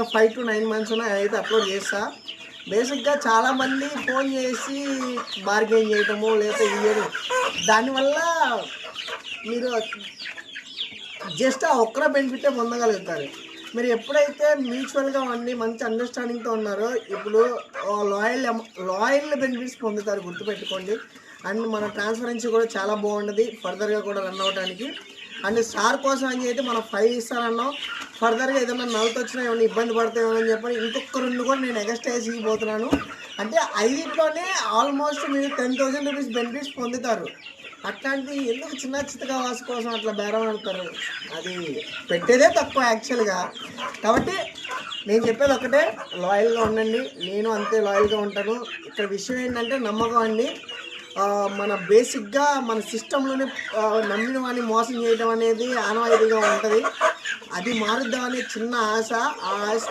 Five to nine months అయితే upload చేస్తా. బేసిక్గా చాలామంది ఫోన్ చేసి బార్గెన్ చేయటము లేకపోతే ఇవ్వడం దానివల్ల మీరు జస్ట్ ఆ ఒక్కర బెనిఫిటే పొందగలుగుతారు. మీరు ఎప్పుడైతే మ్యూచువల్గా ఉండి మంచి అండర్స్టాండింగ్తో ఉన్నారో ఇప్పుడు లాయల్ లాయల్ బెనిఫిట్స్ పొందుతారు గుర్తుపెట్టుకోండి. అండ్ మన ట్రాన్స్పరెన్సీ కూడా చాలా బాగుంటుంది. ఫర్దర్గా కూడా రన్ అవ్వడానికి అండ్ సార్ కోసం అని అయితే మనం ఫైవ్ ఇస్తారన్నాం ఫర్దర్గా ఏదైనా నవ్వుతూ వచ్చినా ఏమైనా ఇబ్బంది పడతాయో అని చెప్పని ఇంకొక రెండు కూడా నేను ఎక్స్ట్రా వేసి ఇవ్వబోతున్నాను. అంటే ఐదింట్లోనే ఆల్మోస్ట్ మీరు టెన్ థౌసండ్ రూపీస్ బెనిఫిట్స్ పొందుతారు. అట్లాంటి ఎందుకు చిన్న చిత్తగా వాసు కోసం అట్లా బేరం ఆడతారు? అది పెట్టేదే తక్కువ యాక్చువల్గా. కాబట్టి నేను చెప్పేది ఒకటే లాయల్గా ఉండండి. నేను అంతే లాయల్గా ఉంటాను. ఇక్కడ విషయం ఏంటంటే నమ్మకం అండి. మన బేసిక్గా మన సిస్టంలోనే నమ్మిన వాడిని మోసం చేయడం అనేది ఆనవాయితీగా ఉంటుంది. అది మారుద్దామనే చిన్న ఆశ. ఆ ఆశ